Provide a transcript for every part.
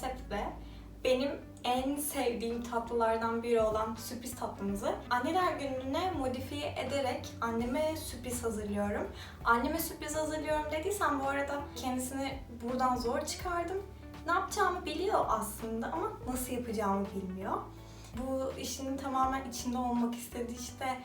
konseptle benim en sevdiğim tatlılardan biri olan sürpriz tatlımızı anneler gününe modifiye ederek anneme sürpriz hazırlıyorum. Anneme sürpriz hazırlıyorum dediysem bu arada kendisini buradan zor çıkardım. Ne yapacağımı biliyor aslında ama nasıl yapacağımı bilmiyor. Bu işin tamamen içinde olmak istedi işte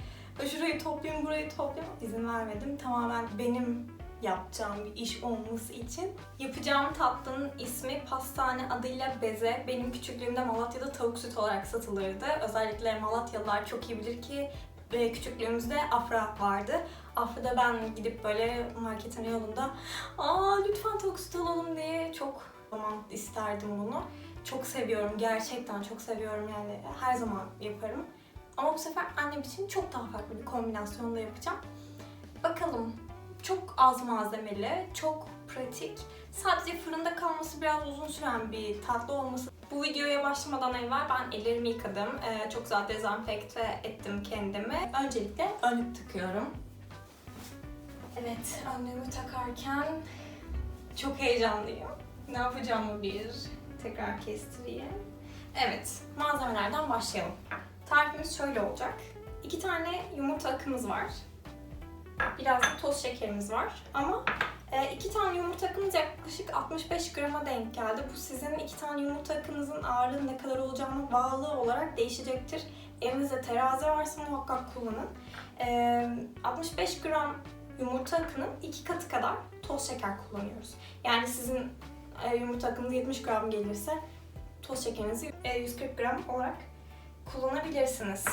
şurayı toplayayım burayı toplayayım izin vermedim. Tamamen benim yapacağım bir iş olması için. Yapacağım tatlının ismi pastane adıyla beze. Benim küçüklüğümde Malatya'da tavuk süt olarak satılırdı. Özellikle Malatyalılar çok iyi bilir ki e, küçüklüğümüzde Afra vardı. Afra'da ben gidip böyle marketin yolunda aa lütfen tavuk süt alalım diye çok zaman isterdim bunu. Çok seviyorum gerçekten çok seviyorum yani her zaman yaparım. Ama bu sefer annem için çok daha farklı bir kombinasyonda yapacağım. Bakalım çok az malzemeli, çok pratik. Sadece fırında kalması biraz uzun süren bir tatlı olması. Bu videoya başlamadan evvel ben ellerimi yıkadım. Ee, çok güzel dezenfekte ettim kendimi. Öncelikle önlük takıyorum. Evet, önlüğümü takarken çok heyecanlıyım. Ne yapacağımı bir tekrar kestireyim. Evet, malzemelerden başlayalım. Tarifimiz şöyle olacak. İki tane yumurta akımız var. Biraz da toz şekerimiz var. Ama e, iki tane yumurta akımız yaklaşık 65 grama denk geldi. Bu sizin iki tane yumurta akınızın ağırlığı ne kadar olacağına bağlı olarak değişecektir. Evinizde terazi varsa muhakkak kullanın. E, 65 gram yumurta akının iki katı kadar toz şeker kullanıyoruz. Yani sizin e, yumurta akınız 70 gram gelirse toz şekerinizi e, 140 gram olarak kullanabilirsiniz.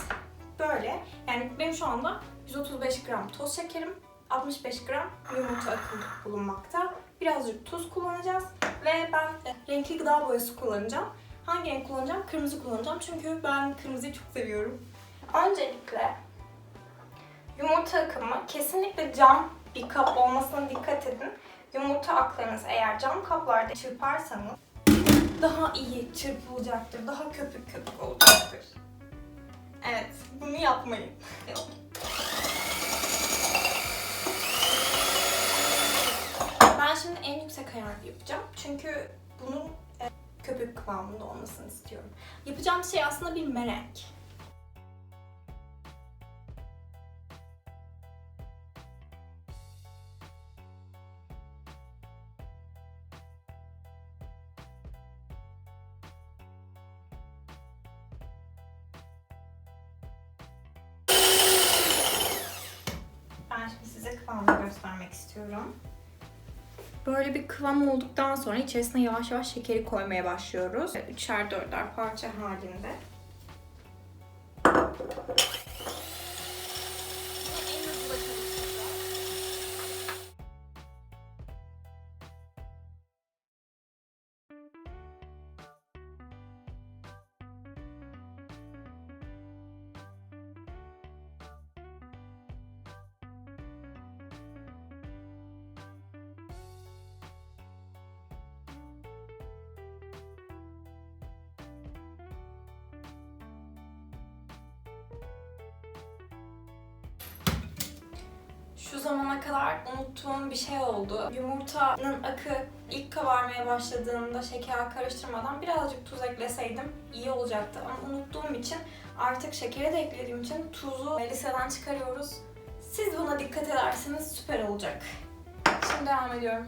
Böyle. Yani benim şu anda 135 gram toz şekerim, 65 gram yumurta akım bulunmakta. Birazcık tuz kullanacağız ve ben renkli gıda boyası kullanacağım. Hangi renk kullanacağım? Kırmızı kullanacağım çünkü ben kırmızıyı çok seviyorum. Öncelikle yumurta akımı kesinlikle cam bir kap olmasına dikkat edin. Yumurta aklarınız eğer cam kaplarda çırparsanız daha iyi çırpılacaktır, daha köpük köpük olacaktır. Evet, bunu yapmayın. Ben şimdi en yüksek ayarda yapacağım. Çünkü bunun e, köpük kıvamında olmasını istiyorum. Yapacağım şey aslında bir merek. Olduktan sonra içerisine yavaş yavaş şekeri koymaya başlıyoruz. Üçer dörder parça halinde. Şu zamana kadar unuttuğum bir şey oldu. Yumurtanın akı ilk kabarmaya başladığında şeker karıştırmadan birazcık tuz ekleseydim iyi olacaktı. Ama unuttuğum için artık şekeri de eklediğim için tuzu liseden çıkarıyoruz. Siz buna dikkat ederseniz süper olacak. Şimdi devam ediyorum.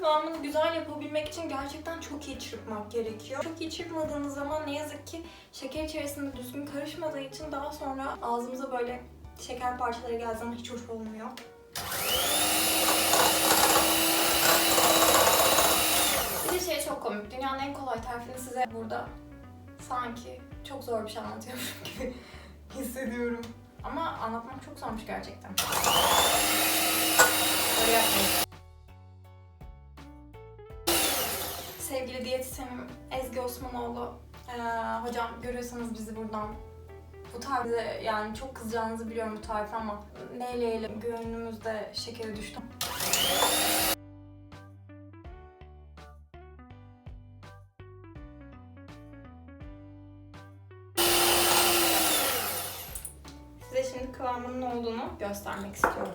Kıvamını güzel yapabilmek için gerçekten çok iyi çırpmak gerekiyor. Çok iyi çırpmadığınız zaman ne yazık ki şeker içerisinde düzgün karışmadığı için daha sonra ağzımıza böyle şeker parçaları geldiği zaman hiç hoş olmuyor. Bir de şey çok komik. Dünyanın en kolay tarifini size burada sanki çok zor bir şey anlatıyormuş gibi hissediyorum. Ama anlatmak çok zormuş gerçekten. Böyle yapmayın. Sevgili diyetisyenim Ezgi Osmanoğlu. Ee, hocam görüyorsanız bizi buradan bu tarifte yani çok kızacağınızı biliyorum bu tarife ama neyle eyle gönlümüzde şekeri düştü. kıvamının olduğunu göstermek istiyorum.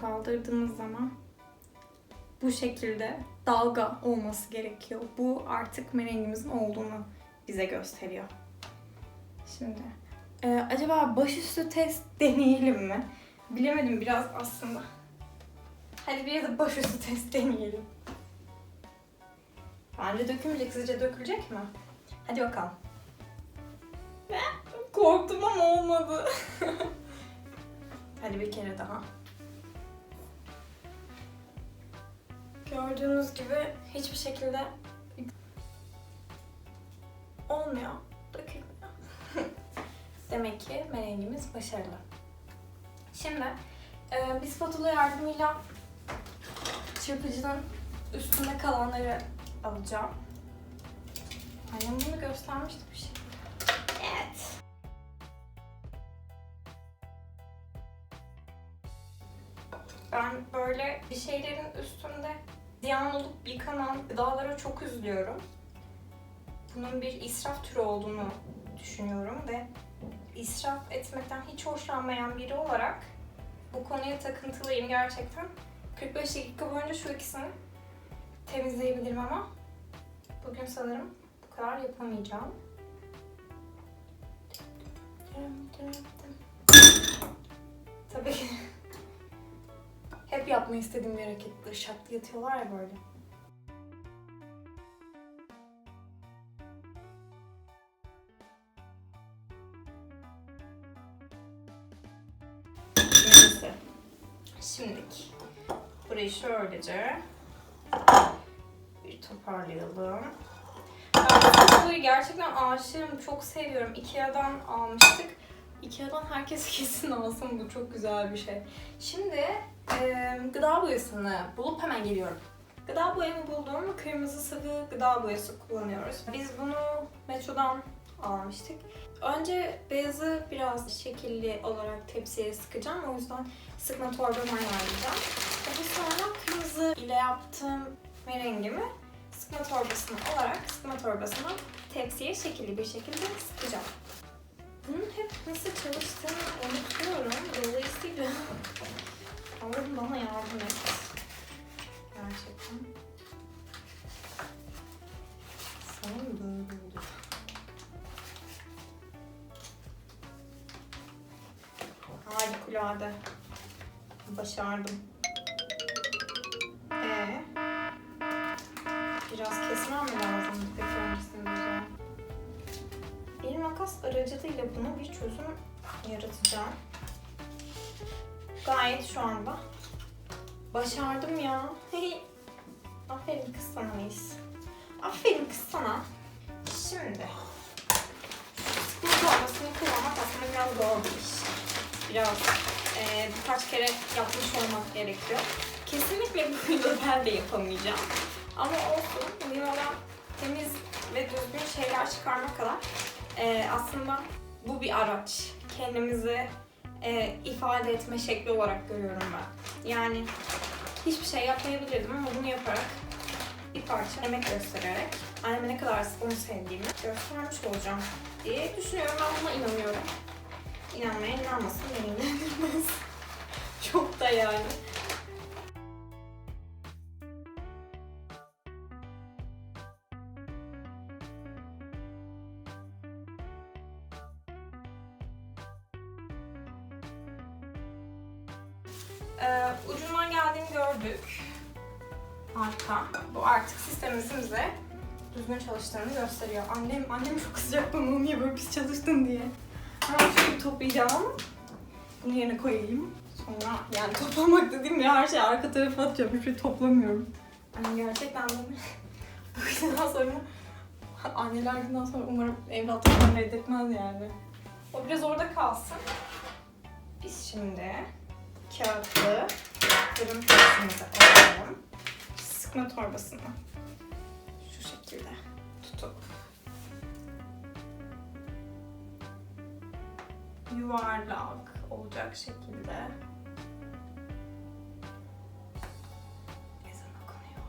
Kaldırdığımız zaman bu şekilde dalga olması gerekiyor. Bu artık merengimizin olduğunu bize gösteriyor. Şimdi e, acaba başüstü test deneyelim mi? Bilemedim biraz aslında. Hadi bir de başüstü test deneyelim. Bence dökülmeyecek. Sizce dökülecek mi? Hadi bakalım. Ben korktum ama olmadı. Hadi bir kere daha. Gördüğünüz gibi hiçbir şekilde olmuyor. Dökülmüyor. Demek ki merengimiz başarılı. Şimdi e, bir spatula yardımıyla çırpıcının üstünde kalanları alacağım. Annem bunu göstermişti bir şey. Evet. Ben böyle bir şeylerin üstünde ziyan olup yıkanan gıdalara çok üzülüyorum. Bunun bir israf türü olduğunu düşünüyorum ve israf etmekten hiç hoşlanmayan biri olarak bu konuya takıntılıyım gerçekten. 45 dakika boyunca şu ikisini temizleyebilirim ama bugün sanırım bu kadar yapamayacağım. Tabii ki hep yapmayı istediğim bir hareketti. Şak yatıyorlar ya böyle. Neyse. Şimdilik burayı şöylece bir toparlayalım. Ben gerçekten aşığım. Çok seviyorum. Ikea'dan almıştık. Ikea'dan herkes kesin alsın. Bu çok güzel bir şey. Şimdi e, gıda boyasını bulup hemen geliyorum. Gıda boyamı buldum. Kırmızı sıvı gıda boyası kullanıyoruz. Biz bunu Metro'dan almıştık. Önce beyazı biraz şekilli olarak tepsiye sıkacağım. O yüzden sıkma torbamı ayarlayacağım. Daha sonra kırmızı ile yaptığım merengimi sıkma torbasına olarak sıkma torbasına tepsiye şekilli bir şekilde sıkacağım. Bunun hep nasıl çalıştığını unutuyorum. Dolayısıyla Allah'ım bana yardım et. Gerçekten. Sanırım böyle oluyor. Harikulade. Başardım. Ee, biraz kesmem mi lazım peki öncesinde? Bir makas aracılığıyla buna bir çözüm yaratacağım. Gayet şu anda başardım ya. Aferin kız sana Melis. Aferin kız sana. Şimdi şu sıkma torbasını kullanmak aslında biraz zor bir iş. Biraz e, birkaç kere yapmış olmak gerekiyor. Kesinlikle bu videoda ben de yapamayacağım. Ama olsun. Videodan temiz ve düzgün şeyler çıkarmak kadar e, aslında bu bir araç. Kendimizi e, ifade etme şekli olarak görüyorum ben. Yani hiçbir şey yapmayabilirdim ama bunu yaparak bir parça emek göstererek anneme ne kadar onu sevdiğimi göstermiş olacağım diye düşünüyorum. Ben buna inanıyorum. İnanmayan inanmasın beni ilgilendirmez. Çok da yani. Gösteriyor. Annem, annem çok kızacak bana niye böyle pis çalıştın diye. Hemen şöyle toplayacağım. Bunu yerine koyayım. Sonra yani toplamak dediğim ya her şeyi arka tarafa atacağım. Hiçbir şey toplamıyorum. Annem gerçekten bunu bu videodan sonra anneler günden sonra umarım evlatlıktan reddetmez yani. O biraz orada kalsın. Biz şimdi kağıtlı fırın tepsimizi alalım. Sıkma torbasını yuvarlak olacak şekilde ezan okunuyor.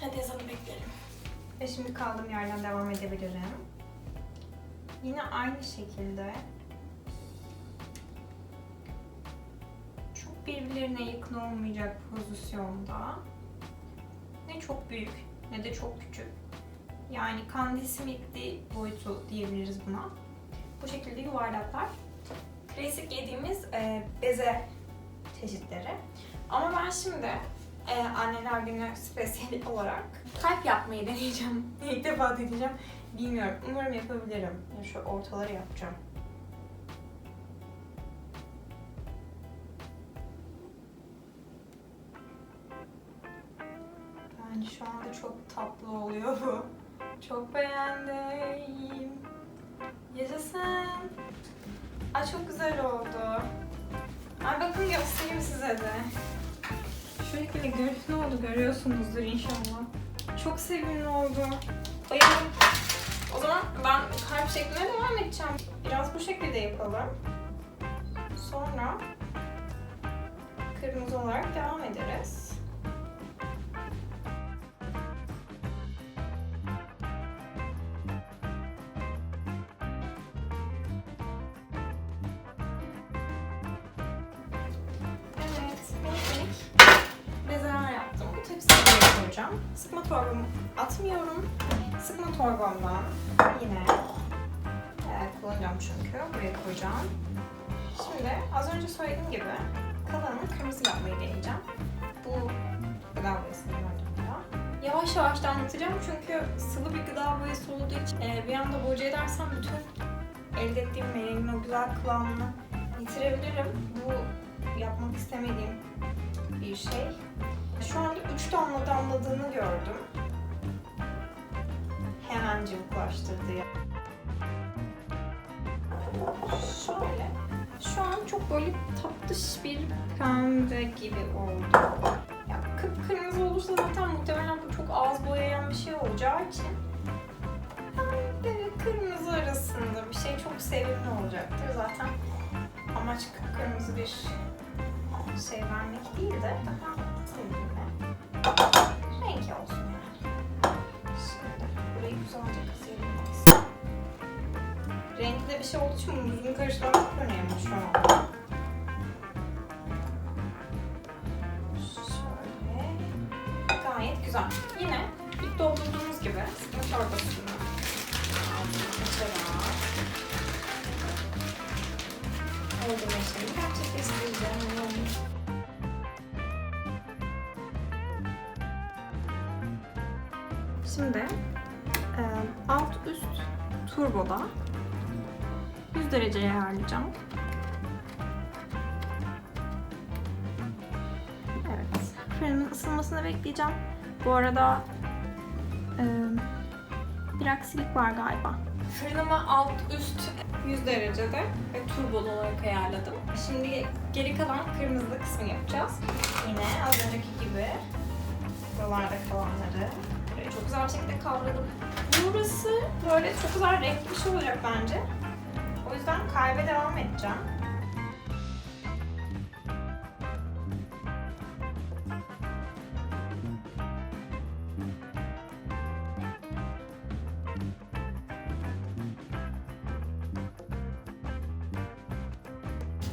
Hadi ezanı bekleyelim. Ve şimdi kaldığım yerden devam edebilirim. Yine aynı şekilde çok birbirlerine yakın olmayacak pozisyonda ne çok büyük ne de çok küçük. Yani kandisimitli boyutu diyebiliriz buna. Bu şekilde yuvarlaklar. Klasik yediğimiz e, beze çeşitleri. Ama ben şimdi e, anneler günü spesiyeli olarak kalp yapmayı deneyeceğim. İlk defa deneyeceğim. Bilmiyorum. Umarım yapabilirim. Yani şu ortaları yapacağım. Bence şu anda çok tatlı oluyor bu. Çok beğendim. Yaşasın. Ay çok güzel oldu. Ay bakın göstereyim size de. Şekilde görüntü oldu görüyorsunuzdur inşallah. Çok sevimli oldu. Bayıldım. O zaman ben kalp şekline devam edeceğim. Biraz bu şekilde yapalım. Sonra kırmızı olarak devam ederiz. Sıkma torbamdan yine evet, kullanacağım çünkü. Buraya koyacağım. Şimdi az önce söylediğim gibi kalanını kırmızı yapmayı deneyeceğim. Bu gıda boyasını gördüğümde. Yavaş yavaş da anlatacağım çünkü sıvı bir gıda boyası olduğu için e, bir anda boca edersem bütün elde ettiğim meyvenin o güzel kıvamını yitirebilirim. Bu yapmak istemediğim bir şey. Şu anda 3 damla damladığını gördüm. Hemen cıvıklaştırdı. Şöyle. Şu an çok böyle tatlış bir pembe gibi oldu. Ya kıpkırmızı olursa zaten muhtemelen bu çok az boyayan bir şey olacağı için böyle kırmızı arasında bir şey çok sevimli olacaktır zaten. Amaç kıpkırmızı bir şey vermek değil de daha sevimli. Güzelce de bir şey olduğu için düzgün karıştırmak önemli şu an. Şöyle. Gayet güzel. Yine ilk doldurduğumuz gibi sıkma çorbasını açarak doldurma işlemi gerçekleştireceğim. Şimdi alt üst turboda 100 dereceye ayarlayacağım. Evet. Fırının ısınmasını bekleyeceğim. Bu arada e, bir aksilik var galiba. Fırınımı alt üst 100 derecede ve turbolu olarak ayarladım. Şimdi geri kalan kırmızı kısmını yapacağız. Yine az önceki gibi buralarda kalanları güzel bir şekilde kavradım. Burası böyle çok güzel renkli bir şey olacak bence. O yüzden kalbe devam edeceğim.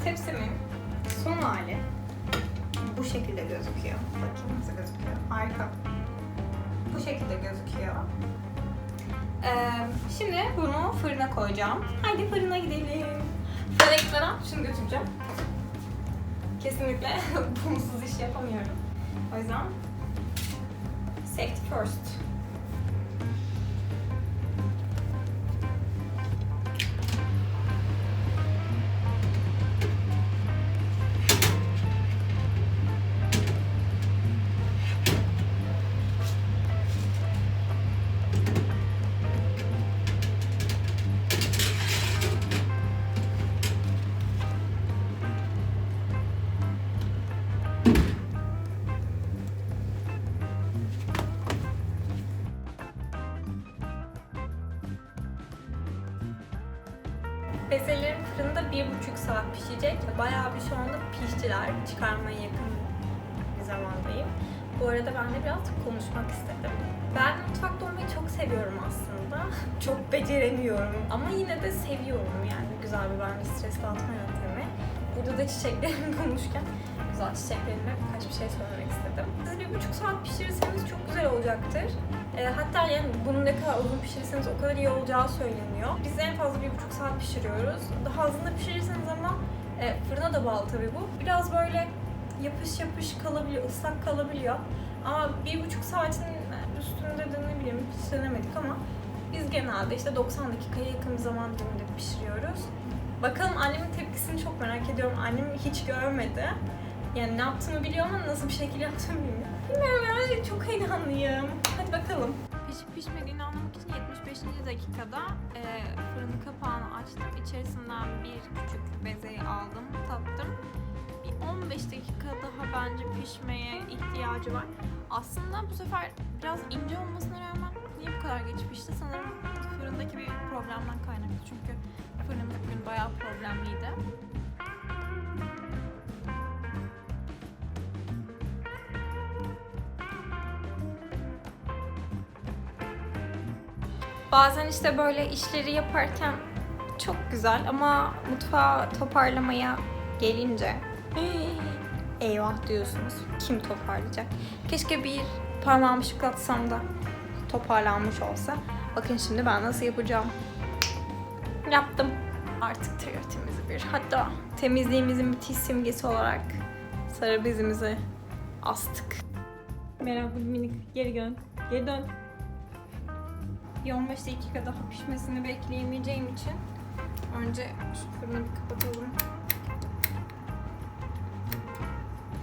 Tepsimin son hali bu şekilde gözüküyor. Bakayım nasıl gözüküyor. Harika. Bu şekilde gözüküyor. Ee, şimdi bunu fırına koyacağım. Haydi fırına gidelim. Fırına gitmeden şunu götüreceğim. Kesinlikle bumsuz iş yapamıyorum. O yüzden safety first. Saat pişecek. Bayağı bir şu anda piştiler. Çıkarmaya yakın bir zamandayım. Bu arada ben de biraz konuşmak istedim. Ben mutfakta olmayı çok seviyorum aslında. Çok beceremiyorum ama yine de seviyorum yani güzel bir bence stres dağıtma yöntemi. Burada da çiçeklerimi bulmuşken güzel çiçeklerime birkaç bir şey söylemek istedim. Siz bir buçuk saat pişirirseniz çok güzel olacaktır. E, hatta yani bunu ne kadar uzun pişirirseniz o kadar iyi olacağı söyleniyor. Biz en fazla bir buçuk saat pişiriyoruz. Daha hızlı pişirirseniz ama e, fırına da bağlı tabii bu. Biraz böyle yapış yapış kalabiliyor, ıslak kalabiliyor. Ama bir buçuk saatin üstünde de ne bileyim hiç denemedik ama biz genelde işte 90 dakikaya yakın bir zaman diliminde pişiriyoruz. Bakalım annemin tepkisini çok merak ediyorum. Annem hiç görmedi. Yani ne yaptığımı biliyor ama nasıl bir şekilde yaptığımı bilmiyor. Yani çok heyecanlıyım. Hadi bakalım. Pişip pişmediğini anlamak için 75. dakikada e, fırının kapağını açtım. İçerisinden bir küçük bezeyi aldım, tattım. Bir 15 dakika daha bence pişmeye ihtiyacı var. Aslında bu sefer biraz ince olmasına rağmen niye bu kadar geç pişti? Sanırım fırındaki bir problemden kaynaklı. Çünkü fırınımız bugün bayağı problemliydi. Bazen işte böyle işleri yaparken çok güzel ama mutfağı toparlamaya gelince eyvah diyorsunuz. Kim toparlayacak? Keşke bir parmağımı şıklatsam da toparlanmış olsa. Bakın şimdi ben nasıl yapacağım. Yaptım. Artık tertemiz bir. Hatta temizliğimizin müthiş simgesi olarak sarı bezimizi astık. Merhaba minik. Geri dön. Geri dön. Bir 15 dakika daha pişmesini bekleyemeyeceğim için önce şu fırını bir kapatalım.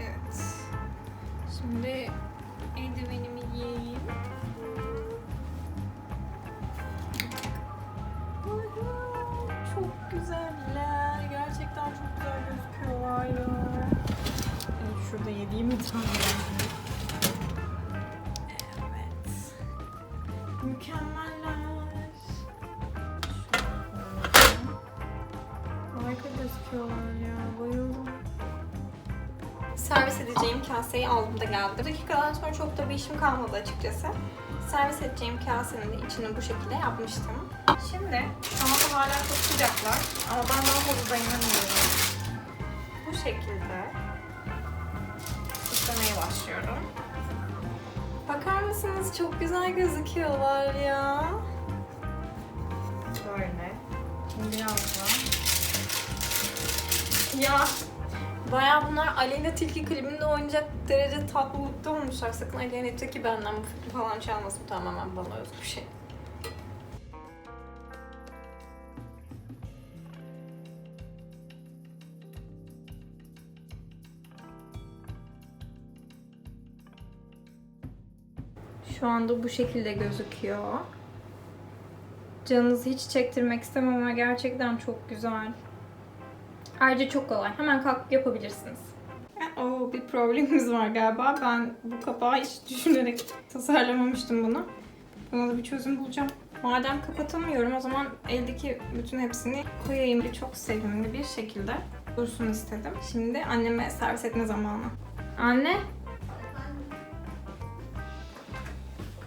Evet. Şimdi eldivenimi giyeyim. Çok güzeller. Gerçekten çok güzel gözüküyorlar ya. Evet, şurada yediğim bir tane. Servis edeceğim kaseyi aldım da geldi. Dakikadan sonra çok da bir işim kalmadı açıkçası. Servis edeceğim kasenin içini bu şekilde yapmıştım. Şimdi ama hala çok sıcaklar. Ama ben daha fazla dayanamıyorum. Bu şekilde ıslamaya başlıyorum. Mısınız? Çok güzel gözüküyorlar ya. Böyle. Şimdi biraz daha. Ya Baya bunlar Aleyna Tilki klibinde oynayacak derece tatlılıkta olmuşlar. Sakın Aleyna Tilki benden bu fikri falan çalmasın. Tamamen bana özgü bir şey. Şu anda bu şekilde gözüküyor. Canınızı hiç çektirmek istemem ama gerçekten çok güzel. Ayrıca çok kolay. Hemen kalkıp yapabilirsiniz. Oo, bir problemimiz var galiba. Ben bu kapağı hiç düşünerek tasarlamamıştım bunu. Buna da bir çözüm bulacağım. Madem kapatamıyorum o zaman eldeki bütün hepsini koyayım. Bir çok sevimli bir şekilde dursun istedim. Şimdi anneme servis etme zamanı. Anne.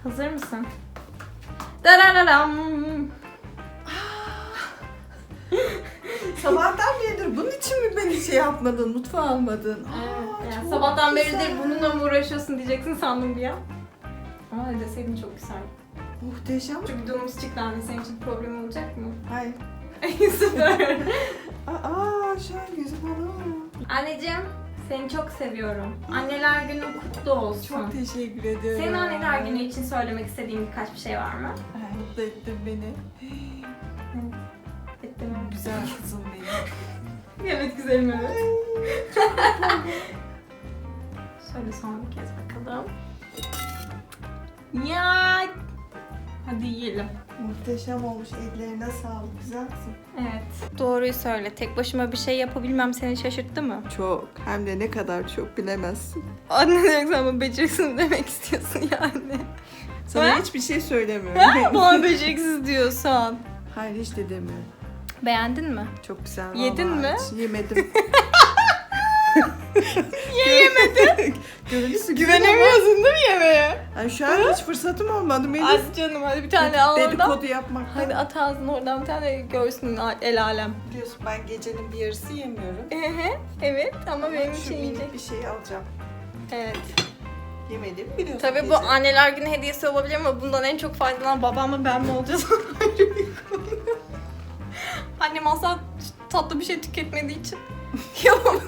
Hazır mısın? Darararam. Sabahtan beridir bunun için mi beni şey yapmadın, mutfağa almadın? Evet, Aa, yani çok sabahtan beridir güzel. bununla mı uğraşıyorsun diyeceksin sandım bir an. Ama ne deseydin çok güzel. Muhteşem. Çünkü videomuz çıktı anne senin için problem olacak mı? Hayır. Süper. Aa, şu an gözüm alamıyorum. Anneciğim seni çok seviyorum. Anneler günün kutlu olsun. Çok teşekkür ediyorum. Senin anneler günü için söylemek istediğin birkaç bir şey var mı? Ay, mutlu ettin beni. Bitti mi? Güzel kızım benim. Evet güzelim evet. Şöyle son bir kez bakalım. Ya. Hadi yiyelim. Muhteşem olmuş. Ellerine sağlık. Güzel kızım. Evet. Doğruyu söyle. Tek başıma bir şey yapabilmem seni şaşırttı mı? Çok. Hem de ne kadar çok bilemezsin. Anne demek sen bana beceriksiz demek istiyorsun yani. Sana Ha? hiçbir şey söylemiyorum. bana beceriksiz diyorsan. Hayır hiç de demiyorum. Beğendin mi? Çok güzel. Yedin mi? hiç Yemedim. Niye yemedi? Görüntüsü güzel ama. Güvenemiyorsun değil mi yemeğe? Ay şu an hiç fırsatım olmadı Melis. Hadi canım hadi bir tane al oradan. Dedikodu yapmak. Hadi at ağzına oradan bir tane görsün el alem. Biliyorsun ben gecenin bir yarısı yemiyorum. Ehe, evet ama benim Şu için minik yiyecek. bir şey alacağım. Evet. Yemediğimi biliyorsun. Tabii bu gece. anneler günü hediyesi olabilir ama bundan en çok faydalanan babam mı ben mi olacağız? Ayrı bir konu. Annem asla tatlı bir şey tüketmediği için yapamam.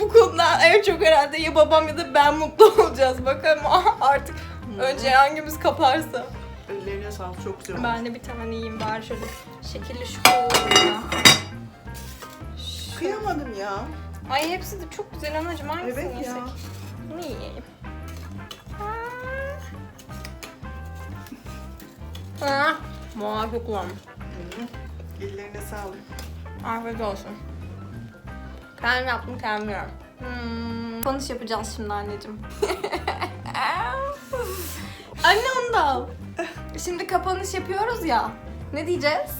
Bu konuda en çok herhalde ya babam ya da ben mutlu olacağız bakalım artık önce hangimiz kaparsa. Ellerine sağlık çok güzel olmuş. Ben de bir tane yiyeyim bari şöyle şekilli şukurlu. Kıyamadım ya. Ay hepsi de çok güzel anacığım hangisini Evet ya. yesek? Bunu yiyeyim. Ah, muhakkak kullan. Hı. Ellerine sağlık. Afiyet olsun. Kendim yaptım kendim yiyorum. Hmm. Kapanış yapacağız şimdi anneciğim. Anne onu da al. Şimdi kapanış yapıyoruz ya. Ne diyeceğiz?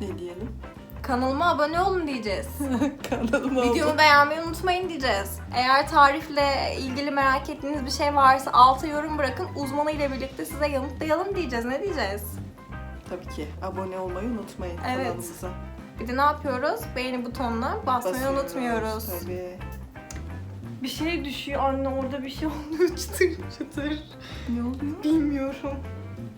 Ne diyelim? Kanalıma abone olun diyeceğiz. Kanalıma Videomu beğenmeyi unutmayın diyeceğiz. Eğer tarifle ilgili merak ettiğiniz bir şey varsa alta yorum bırakın. Uzmanı ile birlikte size yanıtlayalım diyeceğiz. Ne diyeceğiz? Tabii ki abone olmayı unutmayın Evet. kanalımıza. Bir de ne yapıyoruz? Beğeni butonuna basmayı Basıyoruz, unutmuyoruz. Tabii. Bir şey düşüyor anne orada bir şey oluyor çıtır çıtır. Ne oluyor? Bilmiyorum.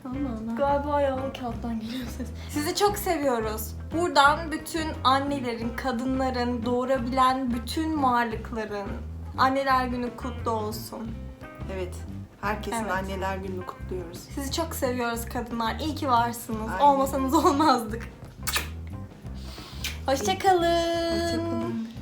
Allah Allah. Galiba ayağımın kağıttan geliyor ses. Sizi çok seviyoruz. Buradan bütün annelerin, kadınların, doğurabilen bütün varlıkların anneler günü kutlu olsun. Evet. Herkesin Evet. anneler gününü kutluyoruz. Sizi çok seviyoruz kadınlar. İyi ki varsınız. Aynen. Olmasanız olmazdık. Hoşçakalın. Hoşçakalın.